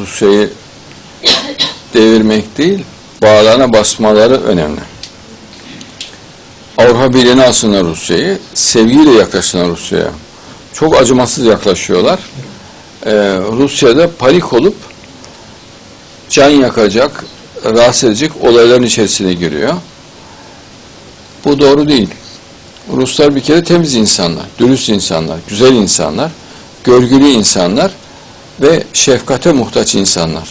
Rusya'yı devirmek değil, bağlarına basmaları önemli. Avrupa Birliği'ne alsınlar Rusya'yı, sevgiyle yaklaşsınlar Rusya'ya. Çok acımasız yaklaşıyorlar. Ee, Rusya'da panik olup can yakacak, rahatsız edecek olayların içerisine giriyor. Bu doğru değil. Ruslar bir kere temiz insanlar, dürüst insanlar, güzel insanlar, görgülü insanlar ve şefkate muhtaç insanlar.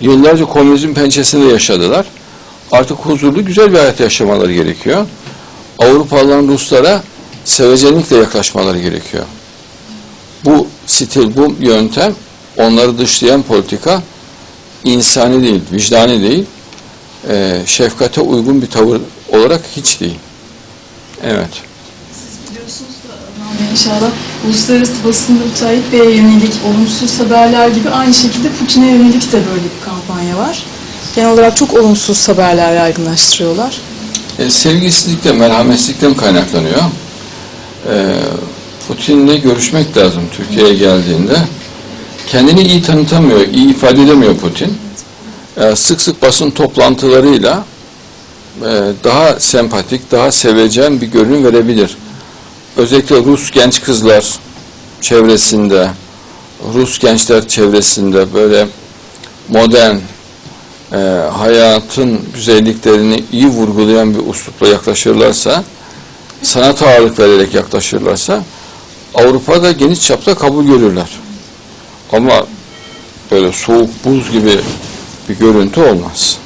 Yıllarca komünizm pençesinde yaşadılar. Artık huzurlu, güzel bir hayat yaşamaları gerekiyor. Avrupalıların Ruslara sevecenlikle yaklaşmaları gerekiyor. Bu stil, bu yöntem onları dışlayan politika insani değil, vicdani değil, şefkate uygun bir tavır olarak hiç değil. Evet. İnşallah uluslararası basında Tayyip Bey'e yönelik olumsuz haberler gibi aynı şekilde Putin'e yönelik de böyle bir kampanya var. Genel olarak çok olumsuz haberler yaygınlaştırıyorlar. E, sevgisizlikten, merhametsizlikten kaynaklanıyor. E, Putin'le görüşmek lazım Türkiye'ye geldiğinde. Kendini iyi tanıtamıyor, iyi ifade edemiyor Putin. E, sık sık basın toplantılarıyla e, daha sempatik, daha sevecen bir görünüm verebilir. Özellikle Rus genç kızlar çevresinde, Rus gençler çevresinde böyle modern, e, hayatın güzelliklerini iyi vurgulayan bir uslupla yaklaşırlarsa, sanat ağırlık vererek yaklaşırlarsa, Avrupa'da geniş çapta kabul görürler. Ama böyle soğuk buz gibi bir görüntü olmaz.